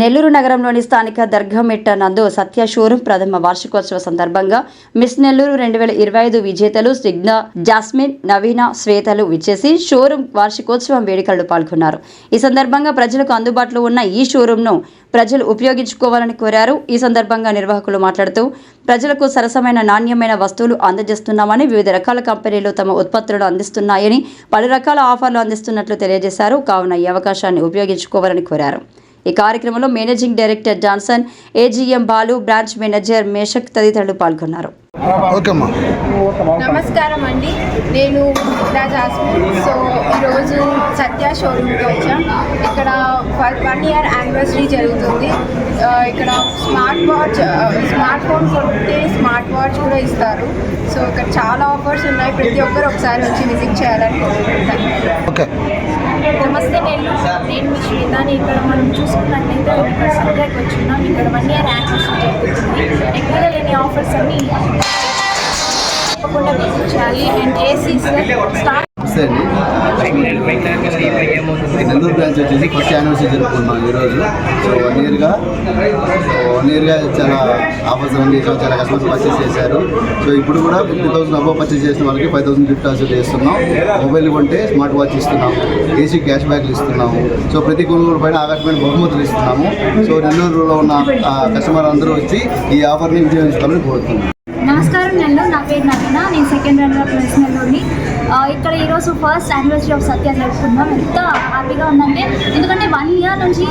నెల్లూరు నగరంలోని స్థానిక దర్గామెట్ట నందు సత్య షోరూం ప్రథమ వార్షికోత్సవ సందర్భంగా మిస్ నెల్లూరు రెండు వేల ఇరవై ఐదు విజేతలు సిగ్న జాస్మిన్ నవీన శ్వేతలు విచ్చేసి షోరూం వార్షికోత్సవం వేడుకల్లో పాల్గొన్నారు. ఈ సందర్భంగా ప్రజలకు అందుబాటులో ఉన్న ఈ షోరూంను ప్రజలు ఉపయోగించుకోవాలని కోరారు. ఈ సందర్భంగా నిర్వాహకులు మాట్లాడుతూ ప్రజలకు సరసమైన నాణ్యమైన వస్తువులు అందజేస్తున్నామని వివిధ రకాల కంపెనీలు తమ ఉత్పత్తులను అందిస్తున్నాయని పలు రకాల ఆఫర్లు అందిస్తున్నట్లు తెలియజేశారు. కావున ఈ అవకాశాన్ని ఉపయోగించుకోవాలని కోరారు. ఈ కార్యక్రమంలో managing director Johnson AGM Balu branch manager Meshak తదితరులు పాల్గొన్నారు. ఓకే అమ్మా. నమస్కారం అండి. నేను రాజ్ సో ఈరోజు సత్య షోరూమ్కి వచ్చాం. ఇక్కడ వన్ ఇయర్ యానివర్సరీ జరుగుతుంది. ఇక్కడ స్మార్ట్ వాచ్ స్మార్ట్ ఫోన్ కొంటే స్మార్ట్ వాచ్ కూడా ఇస్తారు. సో ఇక్కడ చాలా ఆఫర్స్ ఉన్నాయి. ప్రతి ఒక్కరు ఒకసారి వచ్చి విజిట్ చేయాలని కోరుకుంటున్నాను. ఓకే. నమస్తే నేను నేను మీ శ్వేతాని ఇక్కడ మనం చూసుకున్నట్లయితే ఇక్కడ సత్యాకి వచ్చున్నాం. ఇక్కడ వన్ ఇయర్ యాక్సెస్ జరుగుతుంది ఎక్కడ లేని ఆఫర్స్ అన్ని. తప్పకుండా విజిట్ చేయాలి. అండ్ ఏసీ స్టార్ట్ నమస్తే అండి. నెల్లూరు బ్రాంచ్ వచ్చేసి ఫస్ట్ యానివర్సరీ జరుపుకుంటున్నాం ఈరోజు సో వన్ ఇయర్గా సో వన్ ఇయర్గా చాలా ఆఫర్స్ అన్ని చేసాం చాలా కస్టమర్స్ పర్చేస్ చేశారు. సో ఇప్పుడు కూడా ఫిఫ్టీ థౌసండ్ అబౌవ్ పర్చేస్ చేసిన వాళ్ళకి ఫైవ్ థౌసండ్ గిఫ్ట్ ఆల్సో చేస్తున్నాం మొబైల్ కొంటే స్మార్ట్ వాచ్ ఇస్తున్నాము ఏసీ క్యాష్ బ్యాక్లు ఇస్తున్నాము. సో ప్రతి కొనుగోలు పైన ఆకర్షమైన బహుమతులు ఇస్తున్నాము. సో నెల్లూరులో ఉన్న ఆ, కస్టమర్ అందరూ వచ్చి ఈ ఆఫర్ని వినియోగించుకోవాలని కోరుతున్నాం. నమస్కారం నేను నా పేరు నవీన నేను సెకండ్ రన్నర్ అప్ నెల్లూరుని ఇక్కడ ఈరోజు ఫస్ట్ యానివర్సరీ ఆఫ్ సత్య జరుపుకుందాం. ఎంత హ్యాపీగా ఉందంటే ఎందుకంటే వన్ ఇయర్ నుంచి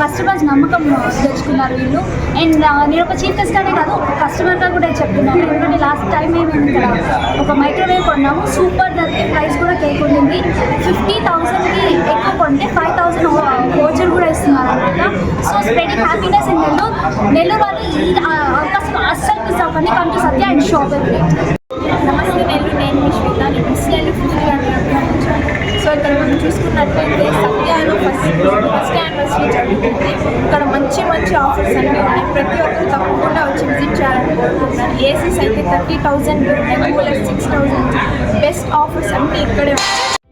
కస్టమర్స్ నమ్మకం తెచ్చుకున్నారు వీళ్ళు. అండ్ నేను ఒక చీఫ్ గెస్ట్గానే కాదు కస్టమర్గా కూడా చెప్తున్నాను. ఎందుకంటే లాస్ట్ టైం మేము ఇక్కడ ఒక మైక్రోవేవ్ కొన్నాము. సూపర్ ధరకి ప్రైస్ కూడా కేక్ ఉండింది. ఫిఫ్టీ థౌసండ్కి ఎక్కువ కొంటే ఫైవ్ థౌసండ్ కోచర్ కూడా ఇస్తున్నారు అనమాట so spreading happiness in Nellore Nellore వాళ్ళు ఈ ఆ, అవకాశం అస్సలు మిస్ అవ్వకండి come to Satya and shop నమస్తే నెల్లూరు నేను మీ శ్వేత నేను మిస్ నెల్లూరు ఫిఫ్టీ వచ్చాను సో ఇక్కడ మనం చూసుకున్నట్లయితే సత్యాలో ఫస్ట్ ఫస్ట్ యానివర్సరీ జరుగుతుంది ఇక్కడ మంచి మంచి ఆఫర్స్ అన్నీ ఉన్నాయి ప్రతి ఒక్కరు తప్పకుండా వచ్చి విజిట్ చేయాలని కోరుకుంటున్నాను ఏసీస్ అయితే థర్టీ థౌజండ్ ఉన్నాయి cooler six thousand best offers అన్నీ ఇక్కడే ఉన్నాయి